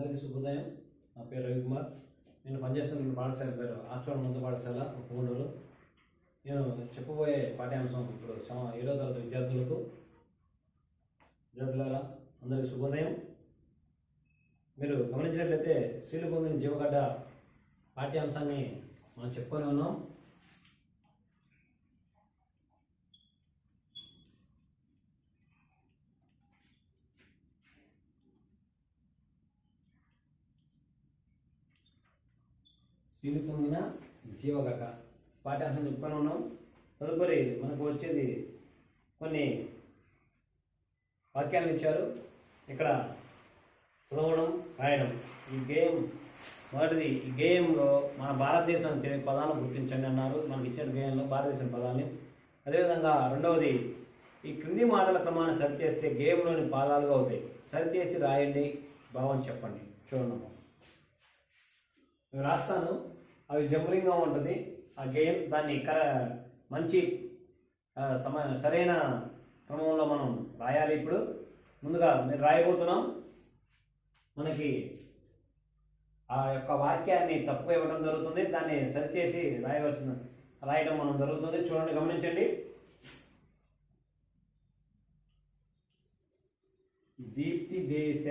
అందరికీ శుభోదయం. నా పేరు రవికుమార్. నేను పనిచేస్తున్న పాఠశాల పేరు ఆశ్రమం ముందు పాఠశాల పువ్వులూరు నేను చెప్పబోయే పాఠ్యాంశం ఇప్పుడు ఏడో తరగతి విద్యార్థులకు. విద్యార్థులారా అందరికీ శుభోదయం. మీరు గమనించినట్లయితే స్త్రీలు పొందిన జీవగడ్డ పాఠ్యాంశాన్ని మనం చెప్పుకొని ఉన్నాం. స్త్రీలు పొందిన జీవగడ్డ పాఠ్యాంశం చెప్పుకొని ఉన్నాం. తదుపరి మనకు వచ్చేది కొన్ని వాక్యాలను ఇచ్చారు. ఇక్కడ చదవడం రాయడం. ఈ గేమ్ మొదటిది ఈ గేయంలో మన భారతదేశం తెలియని పదాలను గుర్తించండి అన్నారు. మనకి ఇచ్చిన గేయంలో భారతదేశం పదాన్ని అదేవిధంగా రెండవది ఈ క్రింది మాటల క్రమాన్ని సరిచేస్తే గేమ్లోని పాదాలుగా అవుతాయి. సరిచేసి రాయండి భావం చెప్పండి. చూడండి రాస్తాను. అవి జంబులింగ్గా ఉంటుంది. ఆ గేమ్ దాన్ని కర మంచి సమ సరైన క్రమంలో మనం రాయాలి ఇప్పుడు. ముందుగా మీరు రాయబోతున్నాం. మనకి ఆ యొక్క వాక్యాన్ని తప్పు ఇవ్వడం జరుగుతుంది. దాన్ని సరిచేసి రాయవలసిన రాయడం మనం జరుగుతుంది. చూడండి గమనించండి. దీప్తి దేశ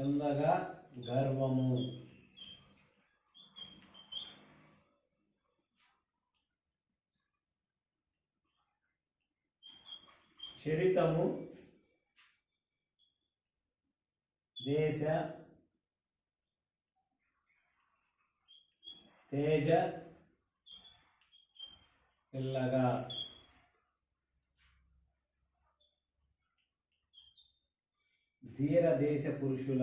చందగా గర్వము. చరితము. దేశ. తేజ. పిల్లగా. ధీర దేశ పురుషుల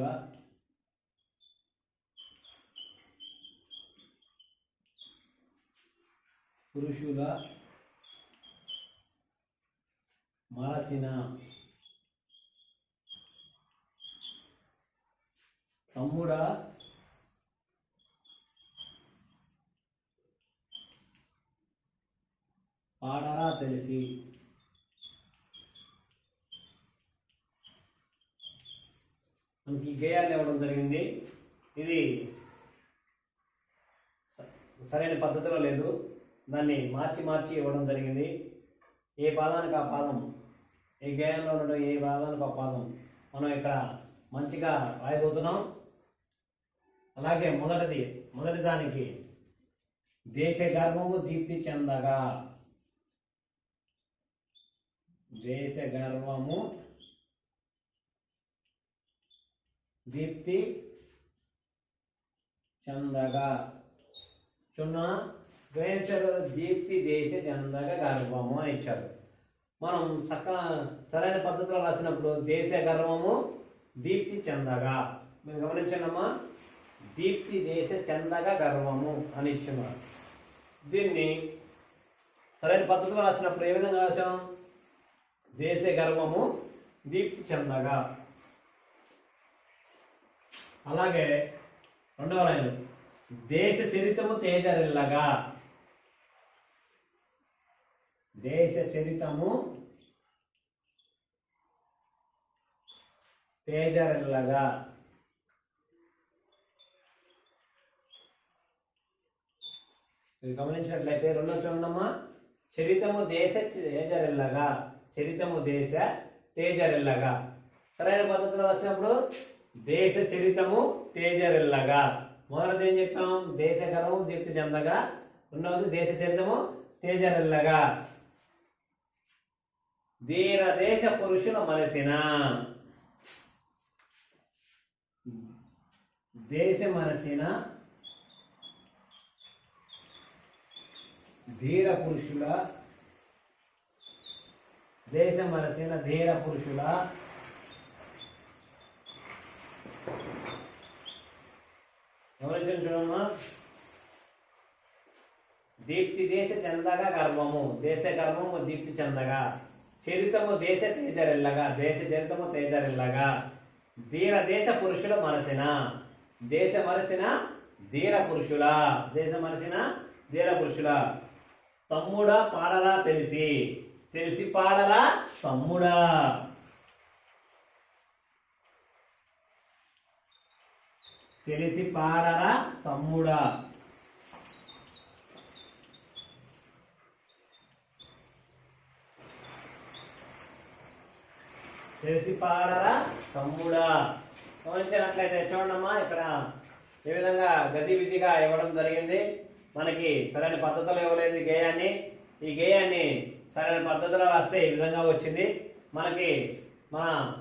పురుషుల మరసిన తమ్ముడా పాడరా తెలిసి మనకి ఈ ఇవ్వడం జరిగింది. ఇది స- సరైన పద్ధతిలో లేదు. దాన్ని మార్చి మార్చి ఇవ్వడం జరిగింది. ఏ పాదానికి ఆ పాదం? ఏ గేయంలో ఉండడం ఏ పాదానికి ఆ పాదం? మనం ఇక్కడ మంచిగా రాయబోతున్నాం. అలాగే మొదటిది మొదటి దానికి దేశ గర్వము దీప్తి చెందగా. దేశ గర్వము దీప్తి చందగా. చున్నా ద్వేషలు దీప్తి దేశ చందగ గర్వము అని ఇచ్చారు. మనం చక్క సరైన పద్ధతిలో రాసినప్పుడు దేశ గర్వము దీప్తి చందగా. మీరు గమనించండమ్మా. దీప్తి దేశ చందగా గర్వము అని ఇచ్చినారు దీన్ని సరైన పద్ధతిలో రాసినప్పుడు ఏ విధంగా రాసాం దేశ గర్వము దీప్తి చందగా. అలాగే రెండవ లైన్. దేశ చరితము తేజరిల్లగా. దేశ చరితము తేజరిల్లగా. మీరు గమనించినట్లయితే రెండో చూడమ్మా చరితము దేశ తేజరిల్లగా. చరితము దేశ తేజరిల్లగా. సరైన పద్ధతిలో వచ్చినప్పుడు దేశ చరితము తేజరిల్లగా. మొదటిది ఏం చెప్పాం? దేశ గర్వం దీప్తి చెందగా. రెండవది దేశ చరితము తేజరిల్లగా. ధీర దేశ పురుషుల మనసిన దేశ మనసిన ధీర పురుషుల. దేశ మనసిన ధీర పురుషుల. ఎవరైతే చూడమ్మా దీప్తి దేశ చెందగా గర్వము. దేశ గర్వము దీప్తి చందగా. చరితము దేశ తేజరిల్లగా. దేశ చరితము తేజరిల్లగా. ధీర దేశ పురుషుల మనసిన. దేశ మనసిన ధీర పురుషుల. దేశ మనసిన ధీర పురుషుల. తమ్ముడా పాడరా తెలిసి. తెలిసి పాడరా తమ్ముడా. తెలిసి పారరా తమ్ముడా. తెలిసి పారరా తమ్ముడా. గమనించినట్లయితే చూడమ్మా ఇక్కడ ఏ విధంగా గజిబిజిగా ఇవ్వడం జరిగింది. మనకి సరైన పద్ధతిలో ఇవ్వలేదు గేయాన్ని. ఈ గేయాన్ని సరైన పద్ధతిలో రాస్తే ఈ విధంగా వచ్చింది. మనకి మన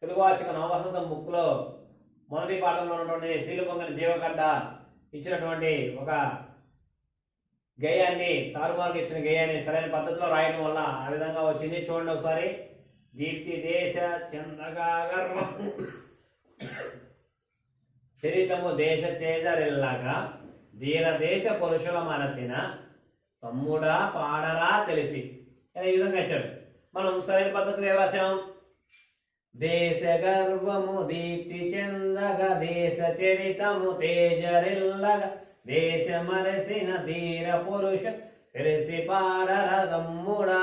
తెలుగు వాచక నవవసంతం ముక్కులో మొదటి పాఠంలో ఉన్నటువంటి శీలుపొంగని జీవకడ్డ ఇచ్చినటువంటి ఒక గేయాన్ని తారుమారుకు ఇచ్చిన గేయాన్ని సరైన పద్ధతిలో రాయడం వల్ల ఆ విధంగా వచ్చింది. చూడండి ఒకసారి. దీప్తి దేశ చందగా చరితము దేశ చేజరిల్లాగా ధీర దేశ పురుషుల మనసిన తమ్ముడా పాడరా తెలిసి. అనే ఈ విధంగా ఇచ్చాడు. మనం సరైన పద్ధతిలో ఏం రాసాం దేశ గర్వము దీప్తి చెందగ దేశ చరితము తేజరిల్లగ దేశ మరసిన ధీర పురుష తెలిసి పాడర తమ్ముడా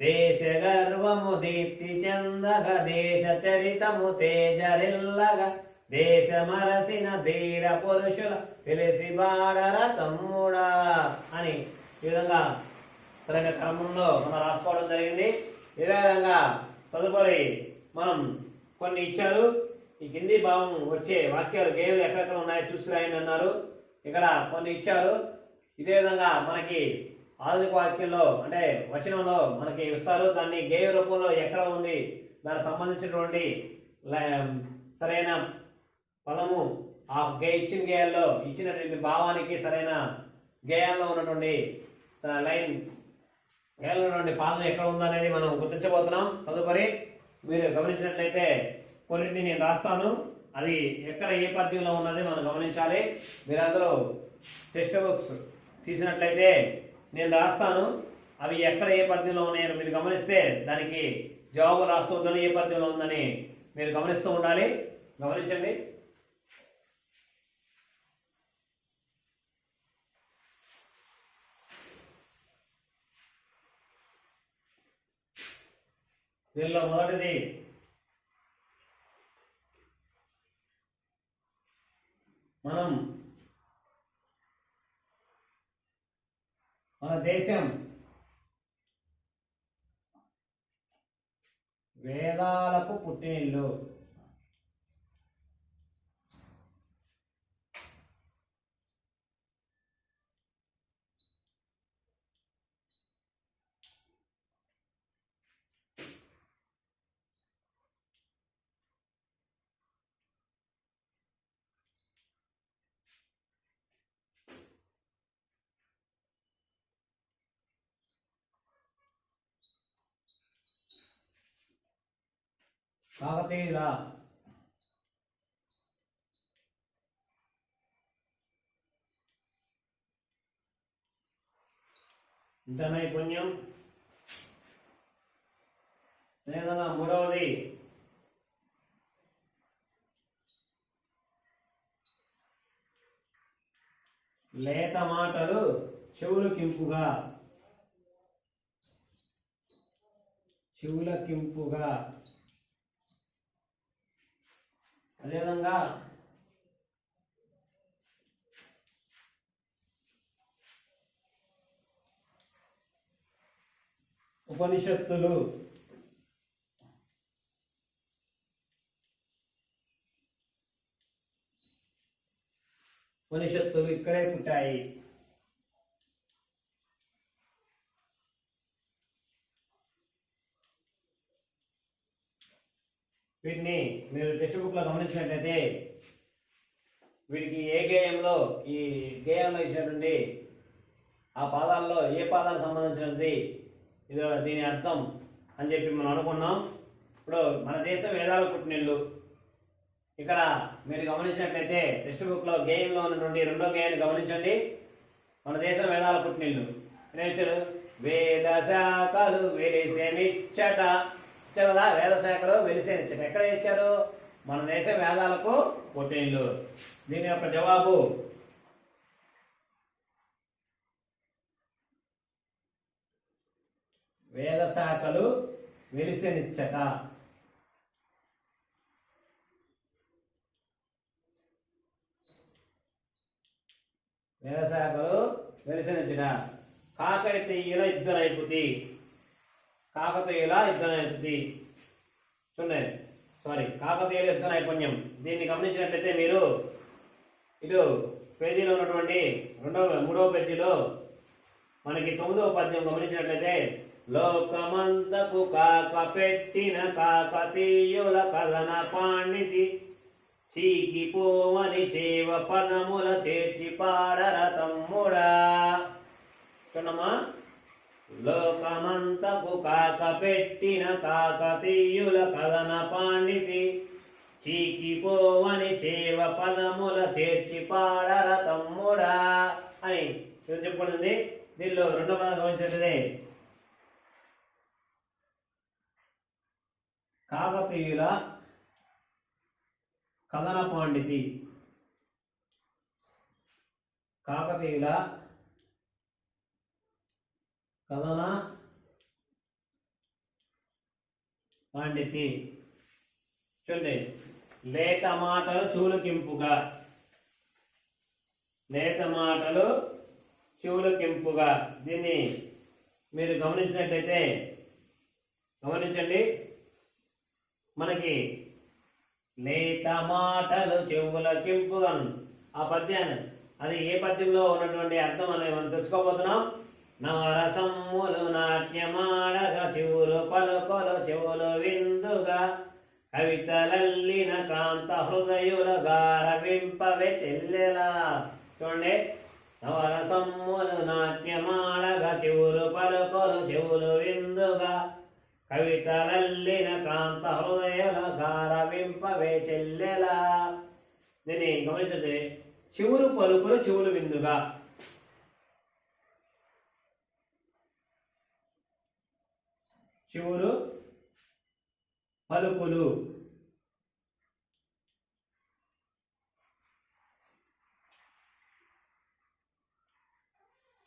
దేశ గర్వము దీప్తి చెందగ దేశ చరితము తేజరిల్లగ దేశ మరసిన ధీర పురుషుల తెలిసి బాడర తమ్ముడా అని ఈ విధంగా సరైన క్రమంలో మనం రాసుకోవడం జరిగింది. ఇదే విధంగా తదుపరి మనం కొన్ని ఇచ్చారు. ఈ కింది భావం వచ్చే వాక్యాలు గేయులు ఎక్కడెక్కడ ఉన్నాయో చూసి రాయండి అన్నారు. ఇక్కడ కొన్ని ఇచ్చారు. ఇదే విధంగా మనకి ఆధునిక వాక్యంలో అంటే వచనంలో మనకి ఇస్తారు. దాన్ని గేయ రూపంలో ఎక్కడ ఉంది? దానికి సంబంధించినటువంటి సరైన పదము ఆ గే ఇచ్చిన గేయాల్లో ఇచ్చినటువంటి భావానికి సరైన గేయాల్లో ఉన్నటువంటి లైన్ గేయాల్లో పాదం ఎక్కడ ఉందనేది మనం గుర్తించబోతున్నాం. తదుపరి మీరు గమనించినట్లయితే కొన్నింటిని నేను రాస్తాను. అది ఎక్కడ ఏ పద్యంలో ఉన్నది మనం గమనించాలి. మీరు అందులో టెక్స్ట్ బుక్స్ తీసినట్లయితే నేను రాస్తాను. అవి ఎక్కడ ఏ పద్యంలో ఉన్నాయో మీరు గమనిస్తే దానికి జవాబు రాస్తూ ఉన్నాను ఏ పద్యంలో ఉందని మీరు గమనిస్తూ ఉండాలి. గమనించండి. దీనిలో మొదటిది. మనం మన దేశం వేదాలకు పుట్టినిల్లు కాకతీయుల ఇంత నైపుణ్యం అదేవిధంగా మూడవది. లేత మాటలు చెవులకింపుగా. చెవులకింపుగా. అదేవిధంగా ఉపనిషత్తులు ఉపనిషత్తులు ఇక్కడే పుట్టాయి. వీటిని మీరు టెక్స్ట్ బుక్లో గమనించినట్లయితే వీటికి ఏ గేయంలో ఈ గేయంలో ఇచ్చినటువంటి ఆ పాదాల్లో ఏ పాదాలకు సంబంధించినది ఇది దీని అర్థం అని చెప్పి మనం అనుకున్నాం. ఇప్పుడు మన దేశం వేదాలు పుట్టినిల్లు. ఇక్కడ మీరు గమనించినట్లయితే టెక్స్ట్ బుక్లో గేయంలో ఉన్నటువంటి రెండో గేయాన్ని గమనించండి. మన దేశం వేదాల పుట్టినిల్లు. నేర్చాడు వేద శాఖలు వెలిసేనిచ్చట ఇచ్చారు కదా వేద శాఖలు వెలిసేనిచ్చట ఎక్కడ ఇచ్చారు? మన దేశ వేదాలకు పుట్టినిల్లు దీని యొక్క జవాబు వేద శాఖలు వెలిసెనిచ్చట. వేద శాఖలు వెలిసెనిచ్చట. కాకైతే ఇలా నైపుతి కాకతీయుల యుద్ధ నైపుతి చూడండి సారీ కాకతీయుల యుద్ధ నైపుణ్యం దీన్ని గమనించినట్లయితే మీరు ఇటు పేజీలో ఉన్నటువంటి రెండవ మూడవ పేజీలో మనకి తొమ్మిదవ పద్యం గమనించినట్లయితే లోకమంతకు కాక పెట్టిన కాకతీయుల కథన పాండితి చీకిపోవని చేవ పదముల చేర్చి పాడర తమ్ముడా చూడమ్మా లోకమంతకు కాక పెట్టిన కాకతీయుల కథన పాండితి. చీకిపోవని చేవ పదముల చేర్చి పాడర తమ్ముడా అని ఇది చెప్పుకుంటుంది? దీనిలో రెండో పదం గమనించట్లయితే కాకతీయుల కథన పాండితి. కాకతీయుల కథన పాండితి చూడండి. లేత మాటలు చూలుకింపుగా. లేత మాటలు చెవులకింపుగా దీన్ని మీరు గమనించినట్లయితే గమనించండి. మనకి లేత మాటలు చెవులకింపుగా ఉంది. ఆ పద్యాన్ని అది ఏ పద్యంలో ఉన్నటువంటి అర్థం అనేది మనం తెలుసుకోబోతున్నాం? నవరసమ్ములు నాట్యమాడగ చెవులు పలుకొలు చెవులు విందుగా. కవితలల్లిన కాంత హృదయుల గారవింపవే చెల్లెలా చూడండి. నవరసమ్ములు నాట్యమాడగ చెవులు పలుకొలు చెవులు విందుగా. కవితలల్లిన కాంత హృదయుల గారవింపవే చెల్లెలా దీన్ని గమనించండి. చెవులు పలుకులు చెవులు విందుగా. చివరు పలుకులు.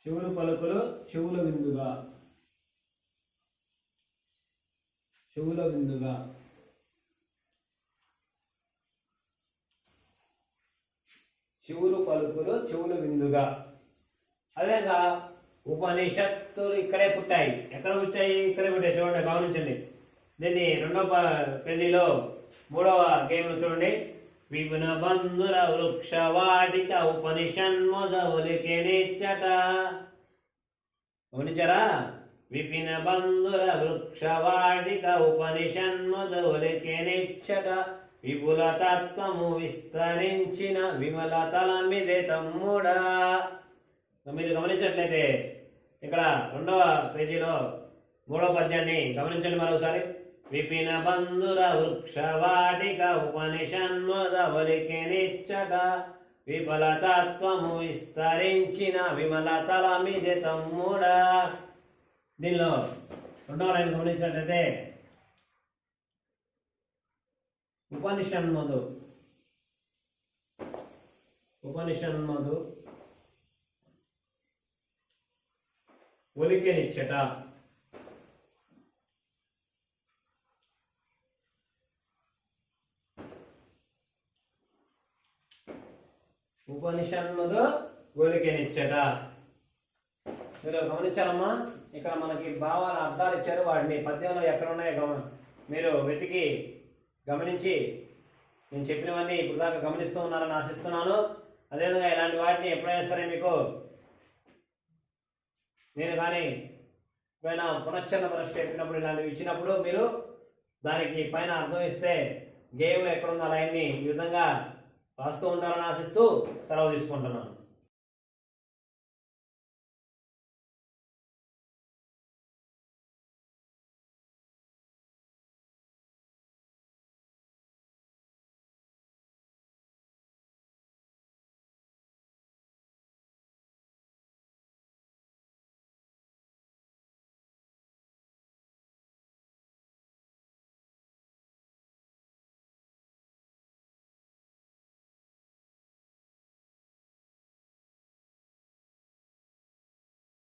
చెవులు పలుకులు చెవుల విందుగా. చెవుల విందుగా. చెవులు పలుకులు చెవులు విందుగా. అదేవిధంగా వస్తువులు ఇక్కడే పుట్టాయి. ఎక్కడ పుట్టాయి? ఇక్కడే పుట్టాయి. చూడండి గమనించండి. దీన్ని రెండవ పేజీలో మూడవ గేమ్ చూడండి. విపున బంధుర వృక్ష వాటిక ఉపనిషన్మొదవులికి నిచ్చట గమనించారా? విపిన బంధుర వృక్ష వాటిక ఉపనిషన్మొదవులికి నిచ్చట విపుల తత్వము విస్తరించిన విమల తలమిదే తమ్ముడా. మీరు గమనించట్లయితే ఇక్కడ రెండవ పేజీలో మూడవ పద్యాన్ని గమనించండి మరోసారి. విపిన బంధుర వృక్ష వాటిక ఉపనిషన్మదవలికి నిచ్చట. విఫలతత్వము విస్తరించిన విమలతల తలమిది తమ్ముడా. దీనిలో రెండవ లైన్ గమనించినట్లయితే ఉపనిషన్మదు ఉపనిషన్మదు ఒలికెనిచ్చట ఉపనిషన్ములు ఒలికెనిచ్చట మీరు గమనించారమ్మా? ఇక్కడ మనకి భావాల అర్థాలు ఇచ్చారు. వాటిని పద్యంలో ఎక్కడ ఉన్నాయో గమ మీరు వెతికి గమనించి నేను చెప్పినవన్నీ ఇప్పుడు దాకా గమనిస్తూ ఉన్నారని ఆశిస్తున్నాను. అదేవిధంగా ఇలాంటి వాటిని ఎప్పుడైనా సరే మీకు నేను కానీ పైన పునశ్చరణ పరీక్ష చెప్పినప్పుడు ఇలాంటివి ఇచ్చినప్పుడు మీరు దానికి పైన అర్థం ఇస్తే గేమ్లో ఎక్కడున్న లైన్ని ఈ విధంగా రాస్తూ ఉంటారని ఆశిస్తూ సెలవు తీసుకుంటున్నాను.